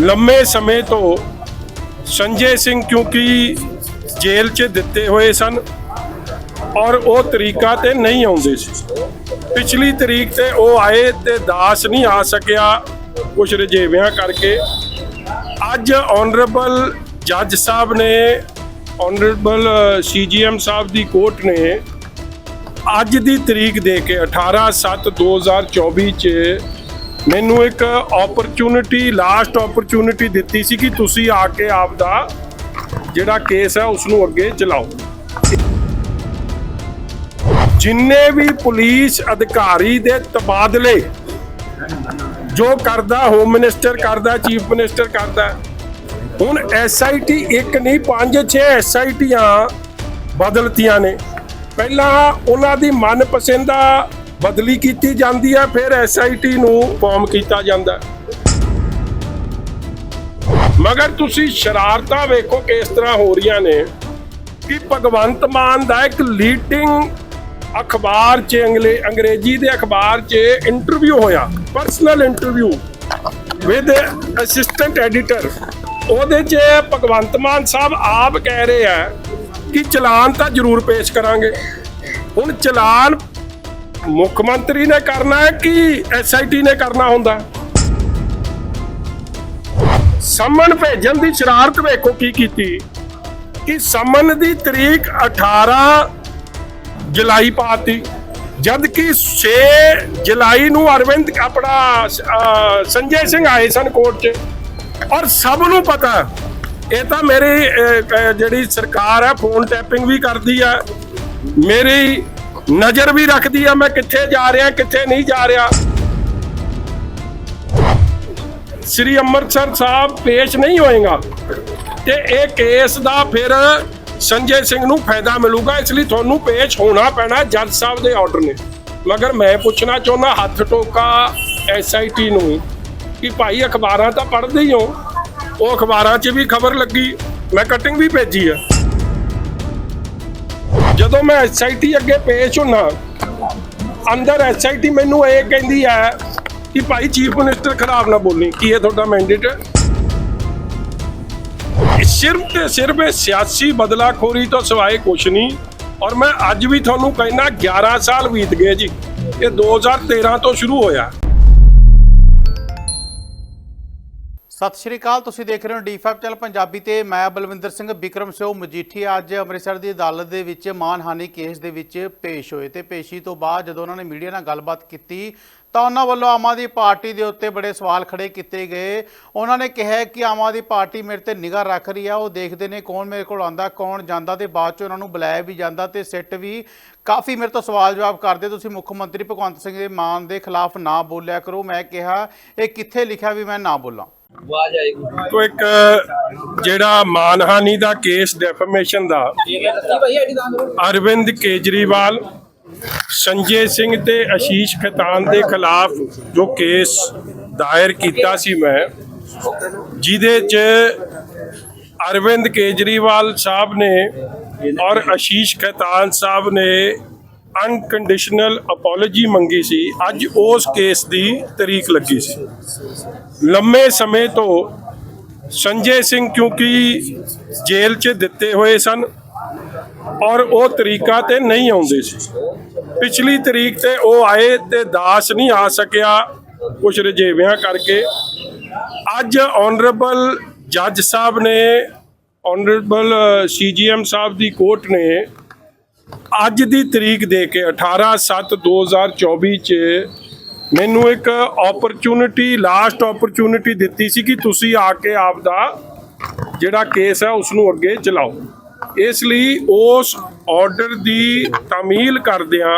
ਲੰਮੇ ਸਮੇਂ ਤੋਂ ਸੰਜੇ ਸਿੰਘ ਕਿਉਂਕਿ ਜੇਲ੍ਹ 'ਚ ਦਿੱਤੇ ਹੋਏ ਸਨ ਔਰ ਉਹ ਤਰੀਕਾ ਤੇ ਨਹੀਂ ਆਉਂਦੇ ਸੀ। ਪਿਛਲੀ ਤਰੀਕ ਤੇ ਉਹ ਆਏ ਤੇ ਦਾਸ ਨਹੀਂ ਆ ਸਕਿਆ ਕੁਝ ਰਜੇਵਿਆਂ ਕਰਕੇ। ਅੱਜ ਆਨਰੇਬਲ ਜੱਜ ਸਾਹਿਬ ਨੇ ਆਨਰੇਬਲ ਸੀਜੀਐਮ ਸਾਹਿਬ ਦੀ ਕੋਰਟ ਨੇ ਅੱਜ ਦੀ ਤਰੀਕ ਦੇ ਕੇ 18/7/2024 ਚ ਮੈਨੂੰ ਇੱਕ ਓਪਰਚੁਨਿਟੀ ਲਾਸਟ ਓਪਰਚੁਨਿਟੀ ਦਿੱਤੀ ਸੀ ਕਿ ਤੁਸੀਂ ਆ ਕੇ ਆਪ ਦਾ ਜਿਹੜਾ ਕੇਸ ਹੈ ਉਸ ਨੂੰ ਅੱਗੇ ਚਲਾਓ। ਜਿੰਨੇ ਵੀ ਪੁਲਿਸ ਅਧਿਕਾਰੀ ਦੇ ਤਬਾਦਲੇ ਜੋ ਕਰਦਾ ਹੋਮ ਮਿਨਿਸਟਰ ਕਰਦਾ ਚੀਫ ਮਿਨਿਸਟਰ ਕਰਦਾ, ਹੁਣ ਐਸਆਈਟੀ ਇੱਕ ਨਹੀਂ, ਪੰਜ, ਛੇ ਐਸਆਈਟੀਆਂ ਬਦਲਤੀਆਂ ਨੇ। ਪਹਿਲਾਂ ਉਹਨਾਂ ਦੀ ਮਨਪਸੰਦਾ ਬਦਲੀ ਕੀਤੀ ਜਾਂਦੀ ਹੈ, ਫਿਰ ਐਸਆਈਟੀ ਨੂੰ ਫਾਰਮ ਕੀਤਾ ਜਾਂਦਾ ਹੈ। ਮਗਰ ਤੁਸੀਂ ਸ਼ਰਾਰਤਾਂ ਵੇਖੋ ਕਿਸ ਤਰ੍ਹਾਂ ਹੋ ਰਹੀਆਂ ਨੇ ਕਿ ਭਗਵੰਤ ਮਾਨ ਦਾ ਇੱਕ ਲੀਡਿੰਗ ਅਖਬਾਰ 'ਚ, ਅੰਗਲੇ, ਅੰਗਰੇਜ਼ੀ ਦੇ ਅਖਬਾਰ 'ਚ ਇੰਟਰਵਿਊ ਹੋਇਆ personal interview with assistant editor ਉਹਦੇ 'ਚ ਭਗਵੰਤ ਮਾਨ ਸਾਹਿਬ ਆਪ ਕਹਿ ਰਹੇ ਆ ਕਿ ਚਲਾਨ ਤਾਂ ਜ਼ਰੂਰ ਪੇਸ਼ ਕਰਾਂਗੇ ਹੁਣ ਚਲਾਨ ਮੁੱਖ ਮੰਤਰੀ ਨੇ ਕਰਨਾ ਹੈ ਕਿ ਐਸਆਈਟੀ ਨੇ ਕਰਨਾ ਹੁੰਦਾ? ਸਮਨ ਭੇਜਣ ਦੀ ਸ਼ਰਾਰਤ ਵੇਖੋ ਕੀ ਕੀਤੀ। ਕਿ ਸਮਨ ਦੀ ਤਰੀਕ 18 ਜੁਲਾਈ ਪਾਤੀ ਜਦ ਕਿ 6 ਜੁਲਾਈ ਨੂੰ ਅਰਵਿੰਦ ਆਪਣਾ ਸੰਜੇ ਸਿੰਘ ਆਏ ਸਨ ਕੋਰਟ 'ਚ। ਔਰ ਸਭ ਨੂੰ ਪਤਾ, ਇਹ ਤਾਂ ਮੇਰੀ ਜਿਹੜੀ ਸਰਕਾਰ ਹੈ ਫੋਨ ਟੈਪਿੰਗ ਵੀ ਕਰਦੀ ਹੈ ਮੇਰੀ ਨਜ਼ਰ ਵੀ ਰੱਖਦੀ ਆ, ਮੈਂ ਕਿੱਥੇ ਜਾ ਰਿਹਾ, ਕਿੱਥੇ ਨਹੀਂ ਜਾ ਰਿਹਾ। ਸ੍ਰੀ ਅੰਮ੍ਰਿਤਸਰ ਸਾਹਿਬ ਪੇਸ਼ ਨਹੀਂ ਹੋਏਗਾ ਤੇ ਇਹ ਕੇਸ ਦਾ ਫਿਰ ਸੰਜੇ ਸਿੰਘ ਨੂੰ ਫਾਇਦਾ ਮਿਲੂਗਾ, ਇਸ ਲਈ ਤੁਹਾਨੂੰ ਪੇਸ਼ ਹੋਣਾ ਪੈਣਾ ਜੱਜ ਸਾਹਿਬ ਦੇ ਆਰਡਰ ਨੇ। ਮਗਰ ਮੈਂ ਪੁੱਛਣਾ ਚਾਹੁੰਦਾ, ਹੱਥ ਟੋਕਾ ਐਸਆਈਟੀ ਨੂੰ ਕਿ ਭਾਈ ਅਖਬਾਰਾਂ ਤਾਂ ਪੜ੍ਹਦੇ ਹੀ ਹੋ। ਉਹ ਅਖਬਾਰਾਂ 'ਚ ਵੀ ਖਬਰ ਲੱਗੀ, ਮੈਂ ਕਟਿੰਗ ਵੀ ਭੇਜੀ ਆ। ਜਦੋਂ ਮੈਂ ਐਸਆਈਟੀ ਅੱਗੇ ਪੇਸ਼ ਹੁਣਾ ਅੰਦਰ ਐਸਆਈਟੀ ਮੈਨੂੰ ਇਹ ਕਹਿੰਦੀ ਹੈ ਕਿ ਭਾਈ ਚੀਫ ਮਿਨਿਸਟਰ ਖਰਾਬ ਨਾ ਬੋਲੀ, ਕੀ ਇਹ ਤੁਹਾਡਾ ਮੈਂਡੇਟ ਹੈ? ਸਿਰਫ ਤੇ ਸਿਰਫ ਇਹ ਸਿਆਸੀ ਬਦਲਾਖੋਰੀ ਤੋਂ ਸਿਵਾਏ ਕੁਛ ਨਹੀਂ, ਔਰ ਮੈਂ ਅੱਜ ਵੀ ਤੁਹਾਨੂੰ ਕਹਿਣਾ 11 ਸਾਲ ਬੀਤ ਗਏ ਜੀ, ਇਹ 2013 ਤੋਂ ਸ਼ੁਰੂ ਹੋਇਆ। ਸਤਿ ਸ਼੍ਰੀ ਅਕਾਲ, ਤੁਸੀਂ ਦੇਖ ਰਹੇ ਹੋ ਡੀ5 ਚੈਨਲ ਪੰਜਾਬੀ ਤੇ ਮੈਂ ਬਲਵਿੰਦਰ ਸਿੰਘ ਵਿਕਰਮ ਸਿਓ ਮਜੀਠੀ ਅੱਜ ਅੰਮ੍ਰਿਤਸਰ ਦੀ ਅਦਾਲਤ ਦੇ ਵਿੱਚ ਮਾਨਹਾਨੀ ਕੇਸ ਦੇ ਵਿੱਚ ਪੇਸ਼ ਹੋਏ ਤੇ ਪੇਸ਼ੀ ਤੋਂ ਬਾਅਦ ਜਦੋਂ ਉਹਨਾਂ ਨੇ ਮੀਡੀਆ ਨਾਲ ਗੱਲਬਾਤ ਕੀਤੀ ਤਾਂ ਉਹਨਾਂ ਵੱਲੋਂ ਆਮ ਆਦਮੀ ਪਾਰਟੀ ਦੇ ਉੱਤੇ ਬੜੇ ਸਵਾਲ ਖੜੇ ਕੀਤੇ ਗਏ। ਉਹਨਾਂ ਨੇ ਕਿਹਾ ਕਿ ਆਮ ਆਦਮੀ ਪਾਰਟੀ ਮੇਰੇ ਤੇ ਨਿਗਾਹ ਰੱਖ ਰਹੀ ਆ, ਉਹ ਦੇਖਦੇ ਨੇ ਕੌਣ ਮੇਰੇ ਕੋਲ ਆਂਦਾ ਕੌਣ ਜਾਂਦਾ ਤੇ ਬਾਅਦ ਚ ਉਹਨਾਂ ਨੂੰ ਬੁਲਾਇਆ ਵੀ ਜਾਂਦਾ ਤੇ ਸਿੱਟ ਵੀ ਕਾਫੀ ਮੇਰੇ ਤੋਂ ਸਵਾਲ ਜਵਾਬ ਕਰਦੇ। ਤੁਸੀਂ ਮੁੱਖ ਮੰਤਰੀ ਭਗਵੰਤ ਸਿੰਘ ਦੇ ਮਾਨ ਦੇ ਖਿਲਾਫ ਨਾ ਬੋਲਿਆ ਕਰੋ। ਮੈਂ ਕਿਹਾ, ਇਹ ਕਿੱਥੇ ਲਿਖਿਆ ਵੀ ਮੈਂ ਨਾ ਬੋਲਾਂ? ਆਵਾਜ਼ ਆਏਗੀ ਤੋਂ ਇੱਕ, ਜਿਹੜਾ ਮਾਨਹਾਨੀ ਦਾ ਕੇਸ ਡੈਫਰਮੇਸ਼ਨ ਦਾ, ਅਰਵਿੰਦ ਕੇਜਰੀਵਾਲ, ਸੰਜੇ ਸਿੰਘ ਤੇ ਆਸ਼ੀਸ਼ ਖਤਾਨ ਦੇ ਖਿਲਾਫ ਜੋ ਕੇਸ ਦਾਇਰ ਕੀਤਾ ਸੀ ਮੈਂ, ਜਿਹਦੇ 'ਚ ਅਰਵਿੰਦ ਕੇਜਰੀਵਾਲ ਸਾਹਿਬ ਨੇ ਔਰ ਆਸ਼ੀਸ਼ ਖਤਾਨ ਸਾਹਿਬ ਨੇ ਅਨਕੰਡੀਸ਼ਨਲ ਅਪੋਲੋਜੀ ਮੰਗੀ ਸੀ। ਅੱਜ ਉਸ ਕੇਸ ਦੀ ਤਰੀਕ ਲੱਗੀ ਸੀ। ਲੰਮੇ ਸਮੇਂ ਤੋਂ ਸੰਜੇ ਸਿੰਘ ਕਿਉਂਕਿ ਜੇਲ੍ਹ 'ਚ ਦਿੱਤੇ ਹੋਏ ਸਨ ਔਰ ਉਹ ਤਰੀਕਾ ਤੇ ਨਹੀਂ ਆਉਂਦੇ ਸੀ। ਪਿਛਲੀ ਤਰੀਕ ਤੇ ਉਹ ਆਏ ਤੇ ਦਾਸ ਨਹੀਂ ਆ ਸਕਿਆ ਕੁਝ ਰਜੇਵਿਆਂ ਕਰਕੇ। ਅੱਜ ਆਨਰੇਬਲ ਜੱਜ ਸਾਹਿਬ ਨੇ ਆਨਰੇਬਲ ਸੀਜੀਐਮ ਸਾਹਿਬ ਦੀ ਕੋਰਟ ਨੇ ਅੱਜ ਦੀ ਤਰੀਕ ਦੇ ਕੇ 18/7/2024 ਚ ਮੈਨੂੰ ਇੱਕ ਓਪਰਚੁਨਿਟੀ ਲਾਸਟ ਓਪਰਚੁਨਿਟੀ ਦਿੱਤੀ ਸੀ ਕਿ ਤੁਸੀਂ ਆ ਕੇ ਆਪ ਦਾ ਜਿਹੜਾ ਕੇਸ ਹੈ ਉਸ ਨੂੰ ਅੱਗੇ ਚਲਾਓ। ਇਸ ਲਈ ਉਸ ਆਰਡਰ ਦੀ ਤਾਮੀਲ ਕਰਦਿਆਂ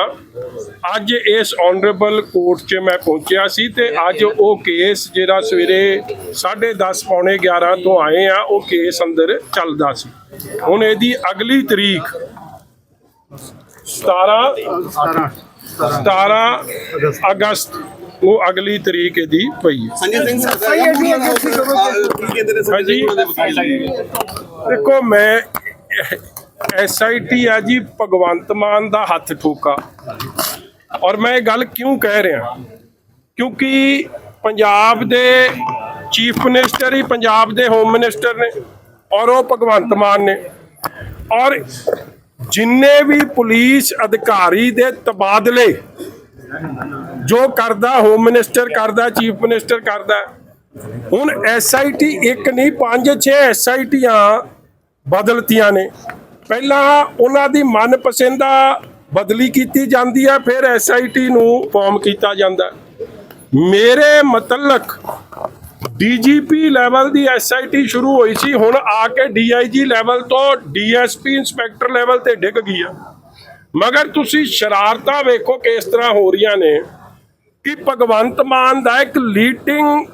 ਅੱਜ ਇਸ ਆਨਰੇਬਲ ਕੋਰਟ 'ਚ ਮੈਂ ਪਹੁੰਚਿਆ ਸੀ ਤੇ ਅੱਜ ਉਹ ਕੇਸ ਜਿਹੜਾ ਸਵੇਰੇ 10:30 ਪੌਣੇ 11 ਤੋਂ ਆਏ ਆ, ਉਹ ਕੇਸ ਅੰਦਰ ਚੱਲਦਾ ਸੀ। ਹੁਣ ਇਹਦੀ ਅਗਲੀ ਤਰੀਕ 17 17 ਅਗਸਤ ਉਹ ਅਗਲੀ ਤਰੀਕ ਇਹਦੀ ਪਈ ਹੈ। ਸੰਜੇ ਸਿੰਘ ਦੇਖੋ ਮੈਂ ਐਸਆਈਟੀ ਆ ਜੀ ਭਗਵੰਤ ਮਾਨ ਦਾ ਹੱਥ ਠੋਕਾ। ਔਰ ਮੈਂ ਇਹ ਗੱਲ ਕਿਉਂ ਕਹਿ ਰਿਹਾ? ਕਿਉਂਕਿ ਪੰਜਾਬ ਦੇ ਚੀਫ ਮਿਨਿਸਟਰ ਹੀ ਪੰਜਾਬ ਦੇ ਹੋਮ ਮਿਨਿਸਟਰ ਨੇ ਔਰ ਉਹ ਭਗਵੰਤ ਮਾਨ ਨੇ। ਔਰ ਜਿੰਨੇ ਵੀ ਪੁਲਿਸ ਅਧਿਕਾਰੀ ਦੇ ਤਬਾਦਲੇ ਜੋ ਕਰਦਾ ਹੋਮ ਮਿਨਿਸਟਰ ਕਰਦਾ ਚੀਫ ਮਿਨਿਸਟਰ ਕਰਦਾ, ਹੁਣ ਐਸਆਈਟੀ ਇੱਕ ਨਹੀਂ, ਪੰਜ, ਛੇ ਐਸਆਈਟੀਆਂ ਬਦਲਤੀਆਂ ਨੇ। ਪਹਿਲਾਂ ਉਹਨਾਂ ਦੀ ਮਨਪਸੰਦਾ ਬਦਲੀ ਕੀਤੀ ਜਾਂਦੀ ਹੈ, ਫਿਰ ਐਸਆਈਟੀ ਨੂੰ ਫਾਰਮ ਕੀਤਾ ਜਾਂਦਾ ਮੇਰੇ ਮਤਲਕ ਡੀਜੀਪੀ ਲੈਵਲ ਦੀ ਐਸਆਈਟੀ ਸ਼ੁਰੂ ਹੋਈ ਸੀ, ਹੁਣ ਆ ਕੇ ਡੀਆਈਜੀ ਲੈਵਲ ਤੋਂ ਡੀਐਸਪੀ ਇੰਸਪੈਕਟਰ ਲੈਵਲ ਤੇ ਡਿੱਗ ਗਈ ਆ। ਮਗਰ ਤੁਸੀਂ ਸ਼ਰਾਰਤਾਂ ਵੇਖੋ ਕਿਸ ਤਰ੍ਹਾਂ ਹੋ ਰਹੀਆਂ ਨੇ ਕਿ ਭਗਵੰਤ ਮਾਨ ਦਾ ਇੱਕ ਲੀਡਿੰਗ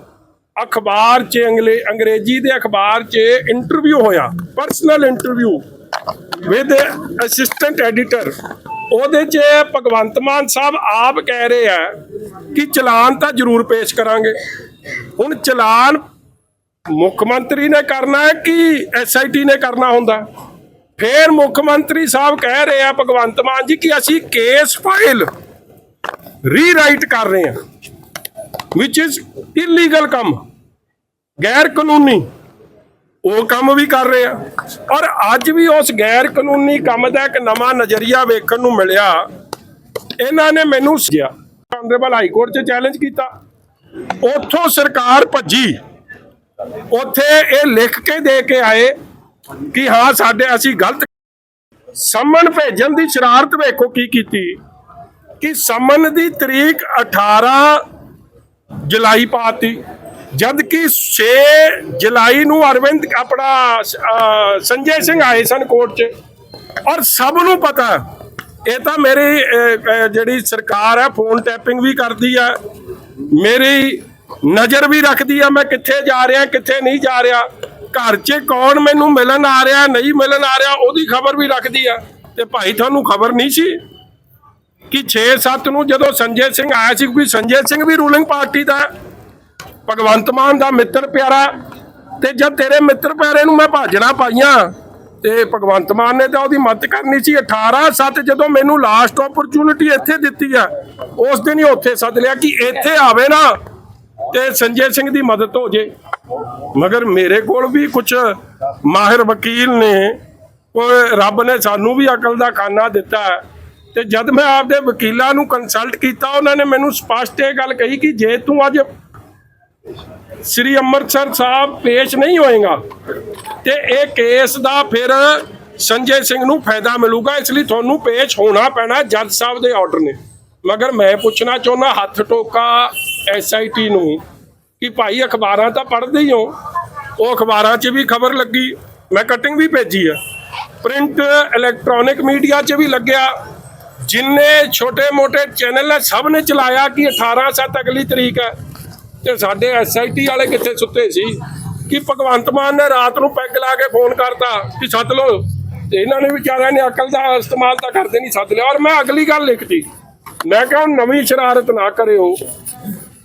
ਅਖਬਾਰ 'ਚ, ਅੰਗਲੇ, ਅੰਗਰੇਜ਼ੀ ਦੇ ਅਖਬਾਰ 'ਚ ਇੰਟਰਵਿਊ ਹੋਇਆ personal interview with assistant editor ਉਹਦੇ 'ਚ ਭਗਵੰਤ ਮਾਨ ਸਾਹਿਬ ਆਪ ਕਹਿ ਰਹੇ ਆ ਕਿ ਚਲਾਨ ਤਾਂ ਜ਼ਰੂਰ ਪੇਸ਼ ਕਰਾਂਗੇ। ਹੁਣ ਚਲਾਨ ਮੁੱਖ ਮੰਤਰੀ ਨੇ ਕਰਨਾ ਹੈ ਕਿ ਐਸਆਈਟੀ ਨੇ ਕਰਨਾ ਹੁੰਦਾ? ਫੇਰ ਮੁੱਖ ਮੰਤਰੀ ਸਾਹਿਬ ਕਹਿ ਰਹੇ ਆ ਭਗਵੰਤ ਮਾਨ ਜੀ ਕਿ ਅਸੀਂ ਕੇਸ ਫਾਈਲ ਰੀਰਾਈਟ ਕਰ ਰਹੇ ਹਾਂ ਵਿਚ ਇਜ਼ ਇਲੀਗਲ ਕੰਮ ਗੈਰ ਕਾਨੂੰਨੀ ਉਹ ਕੰਮ ਵੀ ਕਰ ਰਹੇ ਆ। ਔਰ ਅੱਜ ਵੀ ਉਸ ਗੈਰ ਕਾਨੂੰਨੀ ਕੰਮ ਦਾ ਇੱਕ ਨਵਾਂ ਨਜ਼ਰੀਆ ਵੇਖਣ ਨੂੰ ਮਿਲਿਆ। ਇਹਨਾਂ ਨੇ ਮੈਨੂੰ ਗਿਆ ਆਨਰੇਬਲ ਹਾਈ ਕੋਰਟ 'ਚ ਚੈਲੰਜ ਕੀਤਾ। ਉੱਥੋਂ ਸਰਕਾਰ ਭੱਜੀ। ਉੱਥੇ ਇਹ ਲਿਖ ਕੇ ਦੇ ਕੇ ਆਏ ਕਿ ਹਾਂ, ਸਾਡੇ ਅਸੀਂ ਗਲਤ ਸਮਨ ਭੇਜਣ ਦੀ ਸ਼ਰਾਰਤ ਵੇਖੋ ਕੀ ਕੀਤੀ। ਕਿ ਸਮਨ ਦੀ ਤਰੀਕ 18 ਜੁਲਾਈ ਪਾਤੀ ਜਦ ਕਿ 6 ਜੁਲਾਈ ਨੂੰ ਅਰਵਿੰਦ ਆਪਣਾ ਸੰਜੇ ਸਿੰਘ ਆਏ ਸਨ ਕੋਰਟ 'ਚ। ਔਰ ਸਭ ਨੂੰ ਪਤਾ, ਇਹ ਤਾਂ ਮੇਰੀ ਜਿਹੜੀ ਸਰਕਾਰ ਹੈ ਫੋਨ ਟੈਪਿੰਗ ਵੀ ਕਰਦੀ ਹੈ ਮੇਰੀ ਨਜ਼ਰ ਵੀ ਰੱਖਦੀ ਆ, ਮੈਂ ਕਿੱਥੇ ਜਾ ਰਿਹਾ, ਕਿੱਥੇ ਨਹੀਂ ਜਾ ਰਿਹਾ। ਘਰ 'ਚ ਕੌਣ ਮੈਨੂੰ ਮਿਲਣ ਆ ਰਿਹਾ, ਨਹੀਂ ਮਿਲਣ ਆ ਰਿਹਾ, ਉਹਦੀ ਖਬਰ ਵੀ ਰੱਖਦੀ ਆ। ਤੇ ਭਾਈ, ਤੁਹਾਨੂੰ ਖਬਰ ਨਹੀਂ ਸੀ? ਕਿ 6-7 ਨੂੰ ਜਦੋਂ ਸੰਜੇ ਸਿੰਘ ਆਇਆ ਸੀ, ਕਿਉਂਕਿ ਸੰਜੇ ਸਿੰਘ ਵੀ ਰੂਲਿੰਗ ਪਾਰਟੀ ਦਾ ਭਗਵੰਤ ਮਾਨ ਦਾ ਮਿੱਤਰ ਪਿਆਰਾ ਤੇ ਜਦ ਤੇਰੇ ਮਿੱਤਰ ਪਿਆਰੇ ਨੂੰ ਮੈਂ ਭਾਜਣਾ ਪਾਈਆਂ ਤੇ ਭਗਵੰਤ ਮਾਨ ਨੇ ਤਾਂ ਉਹਦੀ ਮਦਦ ਕਰਨੀ ਸੀ। 18-7 ਜਦੋਂ ਮੈਨੂੰ ਲਾਸਟ ਓਪਰਚੁਨਿਟੀ ਇੱਥੇ ਦਿੱਤੀ ਆ, ਉਸ ਦਿਨ ਹੀ ਉੱਥੇ ਸੱਦ ਲਿਆ ਕਿ ਇੱਥੇ ਆਵੇ ਨਾ ਤੇ ਸੰਜੇ ਸਿੰਘ ਦੀ ਮਦਦ ਹੋ ਜੇ। ਮਗਰ ਮੇਰੇ ਕੋਲ ਵੀ ਕੁਝ ਮਾਹਿਰ ਵਕੀਲ ਨੇ ਉਹ ਰੱਬ ਨੇ ਸਾਨੂੰ ਵੀ ਅਕਲ ਦਾ ਖਾਨਾ ਦਿੱਤਾ। ਤੇ ਜਦ ਮੈਂ ਆਪਦੇ ਵਕੀਲਾਂ ਨੂੰ ਕੰਸਲਟ ਕੀਤਾ, ਉਹਨਾਂ ਨੇ ਮੈਨੂੰ ਸਪਸ਼ਟ ਇਹ ਗੱਲ ਕਹੀ ਕਿ ਜੇ ਤੂੰ ਅੱਜ ਸ੍ਰੀ ਅੰਮ੍ਰਿਤਸਰ ਸਾਹਿਬ ਪੇਸ਼ ਨਹੀਂ ਹੋਏਗਾ ਤੇ ਇਹ ਕੇਸ ਦਾ ਫਿਰ ਸੰਜੇ ਸਿੰਘ ਨੂੰ ਫਾਇਦਾ ਮਿਲੂਗਾ, ਇਸ ਲਈ ਤੁਹਾਨੂੰ ਪੇਸ਼ ਹੋਣਾ ਪੈਣਾ ਜੱਜ ਸਾਹਿਬ ਦੇ ਆਰਡਰ ਨੇ। ਮਗਰ ਮੈਂ ਪੁੱਛਣਾ ਚਾਹੁੰਦਾ, ਹੱਥ ਟੋਕਾ ਐਸਆਈਟੀ ਨੂੰ ਕਿ ਭਾਈ ਅਖਬਾਰਾਂ ਤਾਂ ਪੜ੍ਹਦੇ ਹੀ ਹੋ। ਉਹ ਅਖਬਾਰਾਂ 'ਚ ਵੀ ਖਬਰ ਲੱਗੀ, ਮੈਂ ਕਟਿੰਗ ਵੀ ਭੇਜੀ ਹੈ ਪ੍ਰਿੰਟ ਇਲੈਕਟ੍ਰੋਨਿਕ ਮੀਡੀਆ 'ਚ ਵੀ ਲੱਗਿਆ। ਜਿੰਨੇ ਛੋਟੇ-ਮੋਟੇ ਚੈਨਲ ਹੈ ਸਭ ਨੇ ਚਲਾਇਆ ਕਿ 18 ਸੱਤ ਅਗਲੀ ਤਰੀਕ ਹੈ। ਤੇ ਸਾਡੇ ਐਸਆਈਟੀ ਵਾਲੇ ਕਿੱਥੇ ਸੁੱਤੇ ਸੀ? ਕਿ ਭਗਵੰਤ ਮਾਨ ਨੇ ਰਾਤ ਨੂੰ ਪੈਗ ਲਾ ਕੇ ਫੋਨ ਕਰਤਾ ਕਿ ਸੱਦ ਲਓ। ਤੇ ਇਹਨਾਂ ਨੇ ਵਿਚਾਰਿਆਂ ਨੇ ਅਕਲ ਦਾ ਇਸਤੇਮਾਲ ਤਾਂ ਕਰਦੇ ਨਹੀਂ ਸੱਦ ਲਿਆ। ਔਰ ਮੈਂ ਅਗਲੀ ਗੱਲ ਲਿਖਤੀ। ਮੈਂ ਕਿਹਾ ਨਵੀਂ ਸ਼ਰਾਰਤ ਨਾ ਕਰਿਓ।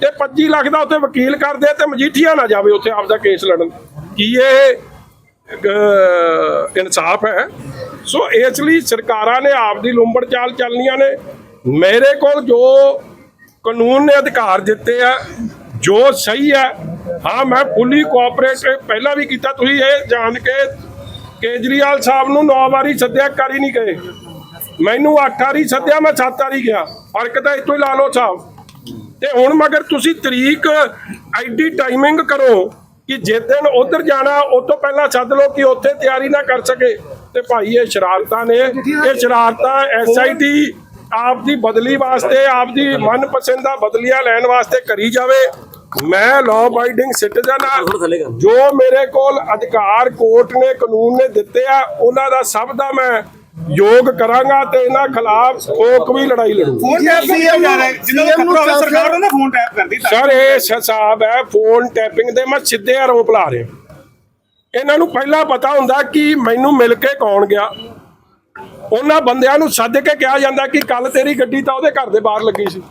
ਤੇ 25 ਲੱਖ ਦਾ ਉੱਥੇ ਵਕੀਲ ਕਰਦੇ ਤੇ ਮਜੀਠੀਆ ਨਾ ਜਾਵੇ ਉੱਥੇ ਆਪਦਾ ਕੇਸ ਲੜਨ। ਕੀ ਇਹ ਇਨਸਾਫ ਹੈ? ਸੋ ਇਸ ਲਈ ਸਰਕਾਰਾਂ ਨੇ ਆਪਦੀ ਲੁੰਬੜ ਚਾਲ ਚੱਲਣੀਆਂ ਨੇ। ਮੇਰੇ ਕੋਲ ਜੋ ਕਾਨੂੰਨ ਨੇ ਅਧਿਕਾਰ ਦਿੱਤੇ ਆ, ਜੋ ਸਹੀ ਹੈ, ਹਾਂ, ਮੈਂ ਫੁੱਲੀ ਕੋਆਪਰੇਟ ਪਹਿਲਾਂ ਵੀ ਕੀਤਾ। ਤੁਸੀਂ ਇਹ ਜਾਣ ਕੇ ਕੇਜਰੀਵਾਲ ਸਾਹਿਬ ਨੂੰ 9 ਵਾਰੀ ਸੱਦਿਆ ਕਰ ਹੀ ਨਹੀਂ ਗਏ ਮੈਨੂੰ 8 ਵਾਰੀ ਸੱਦਿਆ, ਮੈਂ 7 ਵਾਰੀ ਗਿਆ। ਫ਼ਰਕ ਤਾਂ ਇਤੋਂ ਹੀ ਲਾ ਲਓ ਸਾਹਿਬ। ਤੇ ਹੁਣ ਮਗਰ ਤੁਸੀਂ ਤਰੀਕ ਐਡੀ ਟਾਈਮਿੰਗ ਕਰੋ ਕਿ ਜੇ ਦਿਨ ਉਧਰ ਜਾਣਾ ਉਹ ਤੋਂ ਪਹਿਲਾਂ ਸੱਦ ਲਓ ਕਿ ਉੱਥੇ ਤਿਆਰੀ ਨਾ ਕਰ ਸਕੇ। ਤੇ ਭਾਈ ਇਹ ਸ਼ਰਾਰਤਾਂ ਨੇ। ਇਹ ਸ਼ਰਾਰਤਾਂ ਐਸਆਈਟੀ ਆਪ ਦੀ ਬਦਲੀ ਵਾਸਤੇ ਆਪ ਦੀ ਮਨਪਸੰਦ ਦਾ ਬਦਲੀਆਂ ਲੈਣ ਵਾਸਤੇ ਕਰੀ ਜਾਵੇ। ਮੈਂ ਲਾਅ ਅਬਾਈਡਿੰਗ ਸਿਟੀਜ਼ਨ ਆ ਜੋ ਮੇਰੇ ਕੋਲ ਅਧਿਕਾਰ ਕੋਰਟ ਨੇ ਕਾਨੂੰਨ ਨੇ ਦਿੱਤੇ ਆ ਉਹਨਾਂ ਦਾ ਸਭ ਦਾ ਮੈਂ ਯੋਗ ਕਰਾਂਗਾ ਤੇ ਇਹਨਾਂ ਖਿਲਾਫ ਠੋਕ ਵੀ ਲੜਾਈ ਲੜੂ। ਫੋਨ ਟੈਪ ਕੀਤਾ ਜਾ ਰਿਹਾ। ਹੈ ਜਿਨ੍ਹਾਂ ਨੂੰ ਖਤਰਾ ਹੋਵੇ ਸਰਕਾਰ ਉਹਨਾਂ ਫੋਨ ਟੈਪ ਕਰਦੀ ਤਾਂ। ਸਰ ਇਹ ਹਿਸਾਬ ਹੈ ਫੋਨ ਟੈਪਿੰਗ ਦੇ ਮੈਂ ਸਿੱਧੇ ਆਰੋਪ ਲਾ ਰਿਹਾ। ਇਹਨਾਂ ਨੂੰ ਪਹਿਲਾਂ ਪਤਾ ਹੁੰਦਾ ਕਿ ਮੈਨੂੰ ਮਿਲ ਕੇ ਕੌਣ ਗਿਆ। ਉਹਨਾਂ ਬੰਦਿਆਂ ਨੂੰ ਸੱਦ ਕੇ ਕਿਹਾ ਜਾਂਦਾ ਕਿ ਕੱਲ ਤੇਰੀ ਗੱਡੀ ਤਾਂ ਉਹਦੇ ਘਰ ਦੇ ਬਾਹਰ ਲੱਗੀ ਸੀ।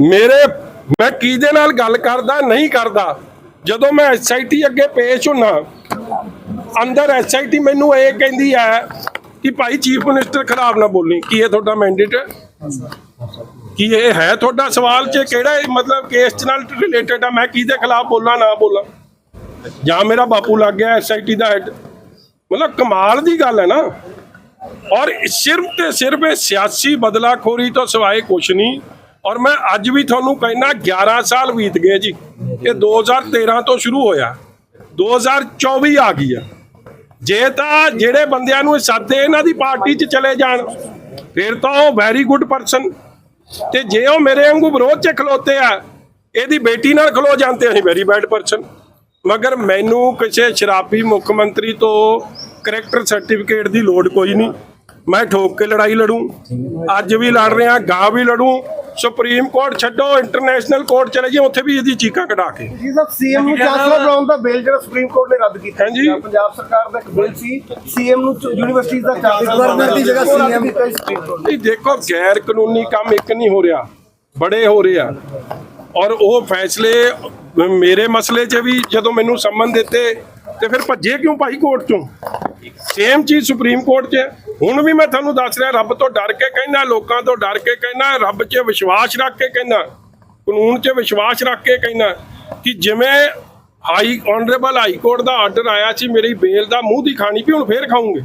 ਮੇਰੇ ਮੈਂ ਕਿਹਦੇ ਨਾਲ ਗੱਲ ਕਰਦਾ ਨਹੀਂ ਕਰਦਾ? ਜਦੋਂ ਮੈਂ ਐਸਆਈਟੀ ਅੱਗੇ ਪੇਸ਼ ਹੁੰਨਾ ਅੰਦਰ ਐਸਆਈਟੀ ਮੈਨੂੰ ਇਹ ਕਹਿੰਦੀ ਹੈ ਕਿ ਭਾਈ ਚੀਫ ਮਿਨਿਸਟਰ ਖਰਾਬ ਨਾ ਬੋਲੀ। ਕੀ ਇਹ ਤੁਹਾਡਾ ਮੈਂਡੇਟ ਹੈ? ਕੀ ਇਹ ਹੈ ਤੁਹਾਡਾ ਸਵਾਲ ਚ ਕਿਹੜਾ ਮਤਲਬ ਕੇਸ ਚ ਨਾਲ ਰਿਲੇਟਡ ਆ? ਮੈਂ ਕਿਹਦੇ ਖਿਲਾਫ ਬੋਲਾਂ, ਨਾ ਬੋਲਾਂ? ਜਾਂ ਮੇਰਾ ਬਾਪੂ ਲੱਗ ਗਿਆ ਐਸਆਈਟੀ ਦਾ ਹੈਡ ਮਤਲਬ ਕਮਾਲ ਦੀ ਗੱਲ ਹੈ ਨਾ। ਔਰ ਸਿਰਫ ਤੇ ਸਿਰਫ ਇਹ ਸਿਆਸੀ ਬਦਲਾਖੋਰੀ ਤੋਂ ਸਿਵਾਏ ਕੁਛ ਨਹੀਂ। ਔਰ ਮੈਂ ਅੱਜ ਵੀ ਤੁਹਾਨੂੰ ਕਹਿਣਾ 11 ਸਾਲ ਬੀਤ ਗਏ ਜੀ। ਇਹ 2013 ਤੋਂ ਸ਼ੁਰੂ ਹੋਇਆ। 2024 ਆ ਗਈ ਆ। ਜੇ ਤਾਂ ਜਿਹੜੇ ਬੰਦਿਆਂ ਨੂੰ ਇਹ ਸਾਦੇ ਇਹਨਾਂ ਦੀ ਪਾਰਟੀ 'ਚ ਚਲੇ ਜਾਣ, ਫਿਰ ਤਾਂ ਉਹ ਵੈਰੀ ਗੁੱਡ ਪਰਸਨ ਤੇ ਜੇ ਉਹ ਮੇਰੇ ਵਾਂਗੂ ਵਿਰੋਧ 'ਚ ਖਲੋਤੇ ਆ, ਇਹਦੀ ਬੇਟੀ ਨਾਲ ਖਲੋ ਜਾਂਦੇ ਅਸੀਂ ਵੈਰੀ ਬੈਡ ਪਰਸਨ ਮਗਰ ਮੈਨੂੰ ਕਿਸੇ ਸ਼ਰਾਬੀ ਮੁੱਖ ਮੰਤਰੀ ਤੋਂ ਕਰੈਕਟਰ ਸਰਟੀਫਿਕੇਟ ਦੀ ਲੋੜ ਕੋਈ ਨਹੀਂ। ਮੈਂ ਠੋਕ ਕੇ ਲੜਾਈ ਲੜੂੰ। ਅੱਜ ਵੀ ਲੜ ਰਿਹਾ ਗਾਂ ਵੀ ਲੜੂੰ। ਸੁਪਰੀਮ ਕੋਰਟ ਛੱਡੋ ਇੰਟਰਨੈਸ਼ਨਲ ਕੋਰਟ ਚਲੇ ਜੀ ਉੱਥੇ ਵੀ ਇਹਦੀ ਚੀਕਾਂ ਕਢਾ ਕੇ। ਜੀ ਸਾਹਿਬ ਸੀਐਮ ਨੂੰ ਚਾਂਸਲਰ ਬਣਾਉਣ ਦਾ ਬਿੱਲ ਜਿਹੜਾ ਸੁਪਰੀਮ ਕੋਰਟ ਨੇ ਰੱਦ ਕੀਤਾ। ਹਾਂਜੀ। ਪੰਜਾਬ ਸਰਕਾਰ ਦਾ ਇੱਕ ਬਿੱਲ ਸੀ। ਸੀਐਮ ਨੂੰ ਯੂਨੀਵਰਸਿਟੀ ਦਾ ਚਾਂਸਲਰ ਗਵਰਨਰ ਦੀ ਜਗ੍ਹਾ ਸੀਐਮ ਨਹੀਂ ਦੇਖੋ ਗੈਰ ਕਾਨੂੰਨੀ ਕੰਮ ਇੱਕ ਨਹੀਂ ਹੋ ਰਿਹਾ। ਬੜੇ ਹੋ ਰਹੇ ਆ। ਔਰ ਉਹ ਫੈਸਲੇ ਮੇਰੇ ਮਸਲੇ 'ਚ ਵੀ ਜਦੋਂ ਮੈਨੂੰ ਸੰਮਨ ਦਿੱਤੇ ਤੇ ਫਿਰ ਭੱਜੇ ਕਿਉਂ ਭਾਈ ਕੋਰਟ ਚੋਂ? ਸੇਮ ਚੀਜ਼ ਸੁਪਰੀਮ ਕੋਰਟ 'ਚ ਹੈ। ਹੁਣ ਵੀ ਮੈਂ ਤੁਹਾਨੂੰ ਦੱਸ ਰਿਹਾ ਰੱਬ ਤੋਂ ਡਰ ਕੇ ਕਹਿਣਾ ਲੋਕਾਂ ਤੋਂ ਡਰ ਕੇ ਕਹਿਣਾ ਰੱਬ 'ਚ ਵਿਸ਼ਵਾਸ ਰੱਖ ਕੇ ਕਹਿਣਾ ਕਾਨੂੰਨ 'ਚ ਵਿਸ਼ਵਾਸ ਰੱਖ ਕੇ ਕਹਿਣਾ ਕਿ ਜਿਵੇਂ ਹਾਈ ਆਨਰੇਬਲ ਹਾਈ ਕੋਰਟ ਦਾ ਆਰਡਰ ਆਇਆ ਸੀ ਮੇਰੀ ਬੇਲ ਦਾ ਮੂੰਹ ਦੀ ਖਾਣੀ ਵੀ ਹੁਣ ਫੇਰ ਖਾਉਂਗੇ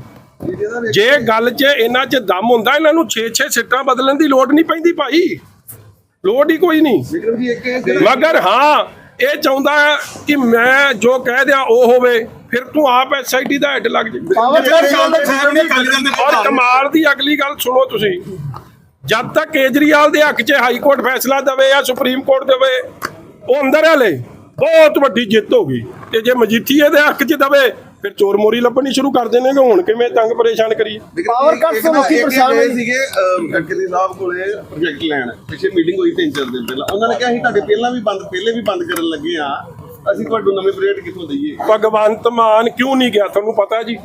ਜੇ ਗੱਲ 'ਚ ਇਹਨਾਂ 'ਚ ਦਮ ਹੁੰਦਾ ਇਹਨਾਂ ਨੂੰ 6-6 ਸਿੱਟਾਂ ਬਦਲਣ ਦੀ ਲੋੜ ਨਹੀਂ ਪੈਂਦੀ ਭਾਈ। ਲੋੜ ਹੀ ਕੋਈ ਨਹੀਂ। ਮਗਰ ਹਾਂ ਇਹ ਚਾਹੁੰਦਾ ਕਿ ਮੈਂ ਜੋ ਕਹਿ ਦਿਆਂ ਉਹ ਹੋਵੇ। ਫਿਰ ਤੂੰ ਆਪ ਐਸਆਈਟੀ ਦਾ ਹੈਡ ਲੱਗ ਜਾ ਔਰ ਕਮਾਲ ਦੀ ਅਗਲੀ ਗੱਲ ਸੁਣੋ ਤੁਸੀਂ। ਜਦ ਤੱਕ ਕੇਜਰੀਵਾਲ ਦੇ ਹੱਕ 'ਚ ਹਾਈ ਕੋਰਟ ਫੈਸਲਾ ਦੇਵੇ ਜਾਂ ਸੁਪਰੀਮ ਕੋਰਟ ਦੇਵੇ ਉਹ ਅੰਦਰ ਹਲੇ ਬਹੁਤ ਵੱਡੀ ਜਿੱਤ ਹੋ ਗਈ। ਤੇ ਜੇ ਮਜੀਠੀਏ ਦੇ ਹੱਕ 'ਚ ਦੇਵੇ ਫਿਰ ਚੋਰ ਮੋਰੀ ਲੱਭਣੀ ਸ਼ੁਰੂ ਕਰ ਦੇਣਗੇ। ਹੁਣ ਕਿਵੇਂ ਤੰਗ ਪਰੇਸ਼ਾਨ ਕਰੀਏ? ਪਾਵਰ ਕੱਟ ਤੋਂ ਲੋਕੀ ਪਰੇਸ਼ਾਨ ਹੋਏ ਸੀਗੇ ਐਕਚੁਅਲੀ ਸਾਹਿਬ ਕੋਲੇ ਪ੍ਰੋਜੈਕਟ ਲੈਣ। ਪਿੱਛੇ ਮੀਟਿੰਗ ਹੋਈ ਤਿੰਨ ਚਾਰ ਦਿਨ ਪਹਿਲਾਂ। ਉਹਨਾਂ ਨੇ ਕਿਹਾ ਸੀ ਤੁਹਾਡੇ ਪਹਿਲਾਂ ਵੀ ਬੰਦ ਪਹਿਲੇ ਵੀ ਬੰਦ ਕਰਨ ਲੱਗੇ ਆ। ਅਸੀਂ ਤੁਹਾਨੂੰ ਨਵੇਂ ਪ੍ਰੋਜੈਕਟ ਕਿੱਥੋਂ ਦਈਏ? ਭਗਵੰਤ ਮਾਨ ਕਿਉਂ ਨਹੀਂ ਗਿਆ? ਤੁਹਾਨੂੰ ਪਤਾ ਜੀ।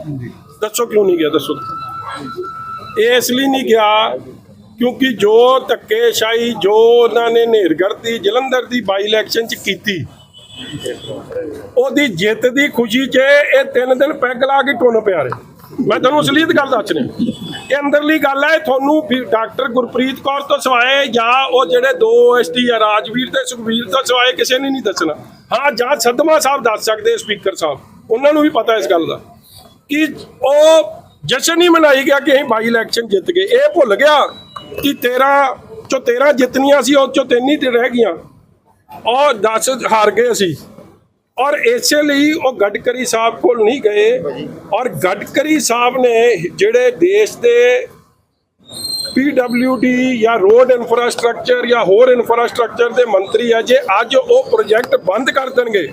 ਦੱਸੋ ਕਿਉਂ ਨਹੀਂ ਗਿਆ? ਦੱਸੋ। ਇਸ ਲਈ ਨਹੀਂ ਗਿਆ ਕਿਉਂਕਿ ਜੋ ਧੱਕੇਸ਼ਾਹੀ ਜੋ ਉਹਨਾਂ ਨੇ ਨੇਰਗੜਤੀ ਜਲੰਧਰ ਦੀ ਬਾਈ ਇਲੈਕਸ਼ਨ ਚ ਕੀਤੀ ਉਹਦੀ ਜਿੱਤ ਦੀ ਖੁਸ਼ੀ 'ਚ ਇਹ ਤਿੰਨ ਦਿਨ ਪੈਗ ਲਾ ਕੇ ਟੁੰਨ ਪਿਆ ਰਹੇ। ਮੈਂ ਤੁਹਾਨੂੰ ਅਸਲੀਤ ਗੱਲ ਦੱਸ ਰਿਹਾ। ਇਹ ਅੰਦਰਲੀ ਗੱਲ ਹੈ ਤੁਹਾਨੂੰ ਡਾਕਟਰ ਗੁਰਪ੍ਰੀਤ ਕੌਰ ਤੋਂ ਸਿਵਾਏ ਜਾਂ ਉਹ ਜਿਹੜੇ ਦੋ ਐਸਟੀ ਆ ਰਾਜਵੀਰ ਤੇ ਸੁਖਵੀਰ ਤੋਂ ਸਿਵਾਏ ਕਿਸੇ ਨੇ ਨਹੀਂ ਦੱਸਣਾ। ਹਾਂ, ਜਾਂ ਸਦਮਾ ਸਾਹਿਬ ਦੱਸ ਸਕਦੇ ਸਪੀਕਰ ਸਾਹਿਬ। ਉਹਨਾਂ ਨੂੰ ਵੀ ਪਤਾ ਇਸ ਗੱਲ ਦਾ ਕਿ ਉਹ ਜਸ਼ਨ ਹੀ ਮਨਾਈ ਗਿਆ ਕਿ ਅਸੀਂ ਬਾਈ ਇਲੈਕਸ਼ਨ ਜਿੱਤ ਗਏ। ਇਹ ਭੁੱਲ ਗਿਆ ਕਿ 13 ਚੋਂ 13 ਜਿੱਤਨੀਆਂ ਸੀ, ਉਹ ਚੋਂ ਤਿੰਨ ਹੀ ਰਹਿ ਗਈਆਂ। ਔਰ 10 ਹਾਰ ਗਏ ਅਸੀਂ ਔਰ ਇਸੇ ਲਈ ਉਹ ਗਡਕਰੀ ਸਾਹਿਬ ਕੋਲ ਨਹੀਂ ਗਏ। ਔਰ ਗਡਕਰੀ ਸਾਹਿਬ ਨੇ ਜਿਹੜੇ ਦੇਸ਼ ਦੇ ਪੀਡਬਲਯੂਡੀ ਜਾਂ ਰੋਡ ਇਨਫਰਾਸਟ੍ਰਕਚਰ ਜਾਂ ਹੋਰ ਇਨਫਰਾਸਟ੍ਰਕਚਰ ਦੇ ਮੰਤਰੀ ਆ, ਜੇ ਅੱਜ ਉਹ ਪ੍ਰੋਜੈਕਟ ਬੰਦ ਕਰ ਦੇਣਗੇ,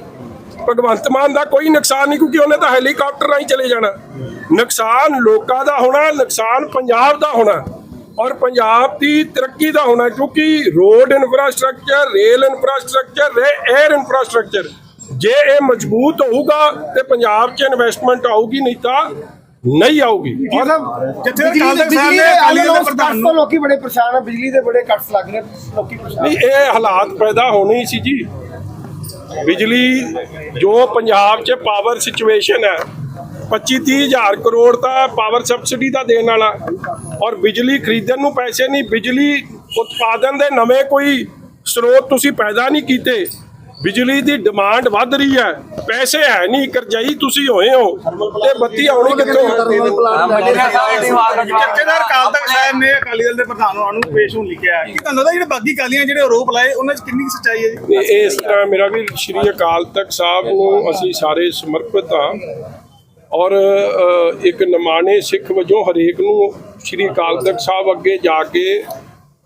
ਭਗਵੰਤ ਮਾਨ ਦਾ ਕੋਈ ਨੁਕਸਾਨ ਨਹੀਂ, ਕਿਉਂਕਿ ਉਹਨੇ ਤਾਂ ਹੈਲੀਕਾਪਟਰ ਰਾਹੀਂ ਚਲੇ ਜਾਣਾ। ਨੁਕਸਾਨ ਲੋਕਾਂ ਦਾ ਹੋਣਾ, ਨੁਕਸਾਨ ਪੰਜਾਬ ਦਾ ਹੋਣਾ, ਔਰ ਪੰਜਾਬ ਦੀ ਤਰੱਕੀ ਦਾ ਹੋਣਾ, ਕਿਉਂਕਿ road infrastructure rail infrastructure air infrastructure ਜੇ ਇਹ ਮਜ਼ਬੂਤ ਹੋਊਗਾ ਤੇ ਪੰਜਾਬ 'ਚ ਇਨਵੈਸਟਮੈਂਟ ਆਊਗੀ, ਨਹੀਂ ਤਾਂ ਨਹੀਂ ਆਊਗੀ। ਜਿੱਥੇ ਅਕਾਲ ਦੇ ਤਖਤ ਸਾਹਿਬ ਨੇ ਅਕਾਲੀ ਦਲ ਦੇ ਪ੍ਰਧਾਨ ਨੂੰ ਲੋਕੀ ਬੜੇ ਪਰੇਸ਼ਾਨ ਆ ਬਿਜਲੀ ਦੇ ਬੜੇ ਕੱਟਸ ਲੱਗ ਰਹੇ ਲੋਕੀ ਪਰੇਸ਼ਾਨ ਨਹੀਂ ਇਹ ਹਾਲਾਤ ਪੈਦਾ ਹੋਣੇ ਹੀ ਸੀ ਜੀ। ਬਿਜਲੀ ਜੋ ਪੰਜਾਬ 'ਚ ਪਾਵਰ ਸਿਚੁਏਸ਼ਨ ਹੈ 25 30 ਹਜ਼ਾਰ ਕਰੋੜ ਦਾ ਪਾਵਰ ਸਬਸਿਡੀ ਦਾ ਦੇਣ ਵਾਲਾ। ਔਰ ਬਿਜਲੀ ਖਰੀਦਣ ਨੂੰ ਪੈਸੇ ਨਹੀਂ ਬਿਜਲੀ ਉਤਪਾਦਨ ਦੇ ਨਵੇਂ ਕੋਈ ਸਰੋਤ ਤੁਸੀਂ ਪੈਦਾ ਨਹੀਂ ਕੀਤੇ। ਬਿਜਲੀ ਦੀ ਡਿਮਾਂਡ ਵੱਧ ਰਹੀ ਹੈ ਪੈਸੇ ਹੈ ਨਹੀਂ ਕਰਜਾਈ ਤੁਸੀਂ ਹੋਏ ਹੋ ਤੇ ਬੱਤੀ ਆਉਣੀ ਕਿੱਥੋਂ ਜਥੇਦਾਰ ਅਕਾਲ ਤਖਤ ਸਾਹਿਬ ਨੇ ਅਕਾਲੀ ਦਲ ਦੇ ਪ੍ਰਧਾਨ ਨੂੰ ਪੇਸ਼ ਹੋਣ ਲਿਖਿਆ ਹੈ ਕਿ ਤੁਹਾਨੂੰ ਲੱਗਦਾ ਜਿਹੜੇ ਬਾਗੀ ਕਾਲੀਆਂ ਜਿਹੜੇ ਆਰੋਪ ਲਾਏ ਉਹਨਾਂ 'ਚ ਕਿੰਨੀ ਸੱਚਾਈ ਹੈ ਜੀ? ਇਸ ਤਰ੍ਹਾਂ ਮੇਰਾ ਵੀ ਸ਼੍ਰੀ ਅਕਾਲ ਤਖਤ ਸਾਹਿਬ ਨੂੰ ਅਸੀਂ ਸਾਰੇ ਸਮਰਪਿਤ ਹਾਂ ਔਰ ਇੱਕ ਨਿਮਾਣੇ ਸਿੱਖ ਵਜੋਂ ਹਰੇਕ ਨੂੰ ਸ਼੍ਰੀ ਅਕਾਲ ਤਖਤ ਸਾਹਿਬ ਅੱਗੇ ਜਾ ਕੇ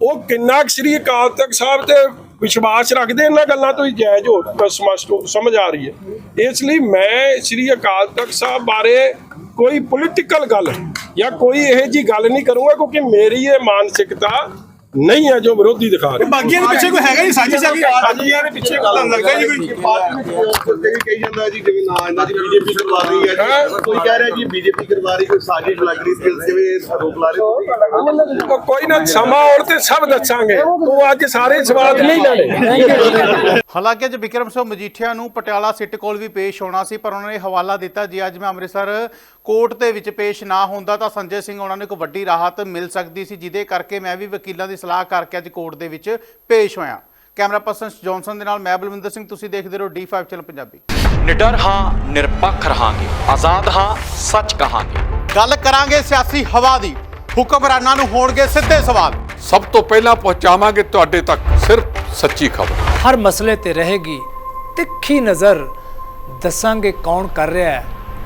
ਉਹ ਕਿੰਨਾ ਕੁ ਸ੍ਰੀ ਅਕਾਲ ਤਖਤ ਸਾਹਿਬ ਤੇ ਵਿਸ਼ਵਾਸ ਰੱਖਦੇ ਇਹਨਾਂ ਗੱਲਾਂ ਤੋਂ ਹੀ ਜਾਇਜ਼ ਹੋ ਸਮਝ ਸਮਝ ਆ ਰਹੀ ਹੈ। ਇਸ ਲਈ ਮੈਂ ਸ੍ਰੀ ਅਕਾਲ ਤਖਤ ਸਾਹਿਬ ਬਾਰੇ ਕੋਈ ਪੋਲੀਟੀਕਲ ਗੱਲ ਜਾਂ ਕੋਈ ਇਹੋ ਜੀ ਗੱਲ ਨਹੀਂ ਕਰੂੰਗਾ ਕਿਉਂਕਿ ਮੇਰੀ ਇਹ ਮਾਨਸਿਕਤਾ ਨਹੀਂ ਹੈ ਜੋ ਵਿਰੋਧੀ ਦਿਖਾ ਰਹੇ। ਬਾਗੀਆਂ ਦੇ ਪਿੱਛੇ ਕੋਈ ਹੈਗਾ ਜੀ ਸਾਜ਼ਿਸ਼ ਹੈ ਕਿ ਬਾਗੀਆਂ ਦੇ ਪਿੱਛੇ ਤੁਹਾਨੂੰ ਲੱਗਦਾ ਜੀ ਕੋਈ ਪਾਰਟੀ ਕਹੀ ਜਾਂਦਾ ਜੀ ਜਿਵੇਂ ਨਾ ਇਹਨਾਂ ਦੀ ਬੀਜੇਪੀ ਕਰਵਾ ਰਹੀ ਹੈ ਜੀ ਕੋਈ। ਕਹਿ ਰਿਹਾ ਜੀ ਬੀਜੇਪੀ ਕਰਵਾ ਰਹੀ ਕੋਈ ਸਾਜ਼ਿਸ਼ ਲੱਗ ਰਹੀ ਸੀ ਜਿਵੇਂ ਇਹ ਆਰੋਪ ਲਾ ਰਹੇ ਕੋਈ ਨਾ ਸਮਾਂ ਆਉਣ ਤੇ ਸਭ ਦੱਸਾਂਗੇ। ਤੂੰ ਅੱਜ ਸਾਰੇ ਸਵਾਲ ਨਹੀਂ ਲੈਣੇ। ਹਾਲਾਂਕਿ ਅੱਜ ਵਿਕਰਮ ਸਿੰਘ ਮਜੀਠੀਆ ਨੂੰ ਪਟਿਆਲਾ ਸਿੱਟ ਕੋਲ ਵੀ ਪੇਸ਼ ਹੋਣਾ ਸੀ ਪਰ ਉਹਨਾਂ ਨੇ ਹਵਾਲਾ ਦਿੱਤਾ ਜੀ ਅੱਜ ਮੈਂ ਅੰਮ੍ਰਿਤਸਰ ਕੋਰਟ ਦੇ ਵਿੱਚ ਪੇਸ਼ ਨਾ ਹੁੰਦਾ ਤਾਂ ਸੰਜੇ ਸਿੰਘ ਉਹਨਾਂ ਨੂੰ ਇੱਕ ਵੱਡੀ ਰਾਹਤ ਮਿਲ ਸਕਦੀ ਸੀ ਜਿਹਦੇ ਕਰਕੇ ਮੈਂ ਵੀ ਵਕੀਲਾਂ ਦੀ ਸਲਾਹ ਕਰਕੇ ਅੱਜ ਕੋਰਟ ਦੇ ਵਿੱਚ ਪੇਸ਼ ਹੋਇਆ। ਕੈਮਰਾ ਪਰਸਨ ਜੌਨਸਨ ਦੇ ਨਾਲ ਮੈਂ ਬਲਵਿੰਦਰ ਸਿੰਘ ਤੁਸੀਂ ਦੇਖਦੇ ਰਹੋ D5 ਚੈਨਲ ਪੰਜਾਬੀ। ਨਿਡਰ ਹਾਂ ਨਿਰਪੱਖ ਰਹਾਂਗੇ ਆਜ਼ਾਦ ਹਾਂ ਸੱਚ ਕਹਾਂਗੇ। ਗੱਲ ਕਰਾਂਗੇ ਸਿਆਸੀ ਹਵਾ ਦੀ ਹੁਕਮਰਾਨਾਂ ਨੂੰ ਹੋਣਗੇ ਸਿੱਧੇ ਸਵਾਲ। ਸਭ ਤੋਂ ਪਹਿਲਾਂ ਪਹੁੰਚਾਵਾਂਗੇ ਤੁਹਾਡੇ ਤੱਕ ਸਿਰਫ ਸੱਚੀ ਖਬਰ। ਹਰ ਮਸਲੇ ਤੇ ਰਹੇਗੀ ਤਿੱਖੀ ਨਜ਼ਰ। ਦੱਸਾਂਗੇ ਕੌਣ ਕਰ ਰਿਹਾ ਹੈ।